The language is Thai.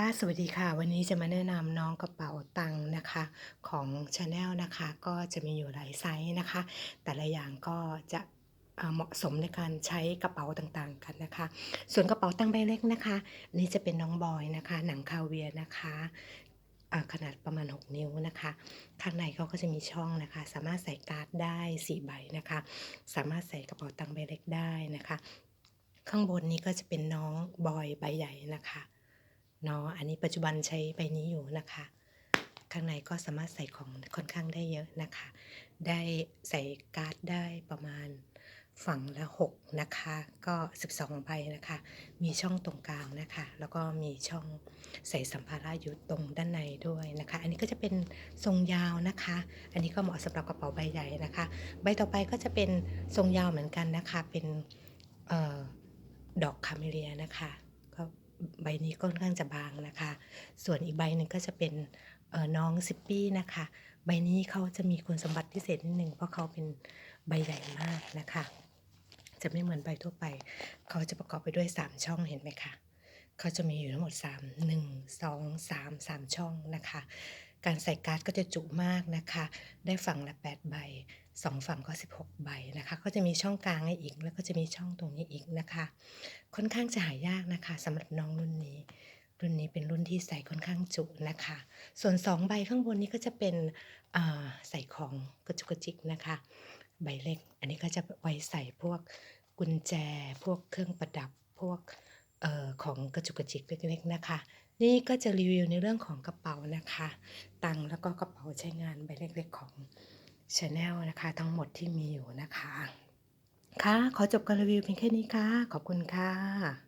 ค่ะ สวัสดีค่ะ วันนี้จะมาแนะนำน้องกระเป๋าตังค์นะคะของชาแนลนะคะ ก็จะมีอยู่หลายไซส์นะคะ แต่ละอย่างก็จะเหมาะสมในการใช้กระเป๋าต่างๆกันนะคะ ส่วนกระเป๋าตังค์ใบเล็กนะคะ นี่จะเป็นน้องบอยนะคะ หนังคาเวียร์นะคะขนาดประมาณ 6 นิ้วนะคะ ข้างในเขาก็จะมีช่องนะคะ สามารถใส่การ์ดได้ 4 ใบนะคะ สามารถใส่กระเป๋าตังค์ใบเล็กได้นะคะ ข้างบนนี้ก็จะเป็นน้องบอยใบใหญ่นะคะ เนาะอันนี้ปัจจุบันใช้ใบนี้อยู่นะคะ ข้างในก็สามารถใส่ของค่อนข้างได้เยอะนะคะ ได้ใส่การ์ดได้ประมาณฝั่งละ6นะคะก็ 12ใบนะคะ มีช่องตรงกลางนะคะ แล้วก็มีช่องใส่สัมภาระอยู่ตรงด้านในด้วยนะคะ อันนี้ก็จะเป็นทรงยาวนะคะ อันนี้ก็เหมาะสำหรับกระเป๋าใบใหญ่นะคะ ใบต่อไปก็จะเป็นทรงยาวเหมือนกันนะคะ เป็นออดอกคาเมเลียนะคะก็ ใบนี้ค่อนข้างจะบางนะคะ ส่วนอีกใบหนึ่งก็จะเป็นน้องซิปปี้นะคะ ใบนี้เขาจะมีคุณสมบัติพิเศษนิดนึงเพราะเขาเป็นใบใหญ่มากนะคะ จะไม่เหมือนใบทั่วไป เขาจะประกอบไปด้วย 3 ช่องเห็นไหมคะเขาจะมีอยู่ทั้งหมด 3 1 2 3 3 ช่องนะคะการใส่การ์ดก็จะจุมากนะคะ ได้ฝั่งละ 8 ใบ 2 ฝั่งก็ 16 ใบนะคะ ก็จะมีช่องกลางให้อีก แล้วก็จะมีช่องตรงนี้อีกนะคะ ค่อนข้างจะหายากนะคะสำหรับน้องรุ่นนี้ รุ่นนี้เป็นรุ่นที่ใส่ค่อนข้างจุนะคะ ส่วน 2 ใบข้างบนนี้ก็จะเป็นใส่ของกระจุกกระจิกนะคะ ใบเล็ก อันนี้ก็จะไว้ใส่พวกกุญแจ พวกเครื่องประดับ พวก ออของกระจุกกระจิกเล็กๆนะคะ นี่ก็จะรีวิวในเรื่องของกระเป๋านะคะ ตังแล้วก็กระเป๋าใช้งานใบเล็กๆของ Chanel นะคะ ทั้งหมดที่มีอยู่นะคะ ค่ะ ขอจบการรีวิวเพียงแค่นี้ค่ะ ขอบคุณค่ะ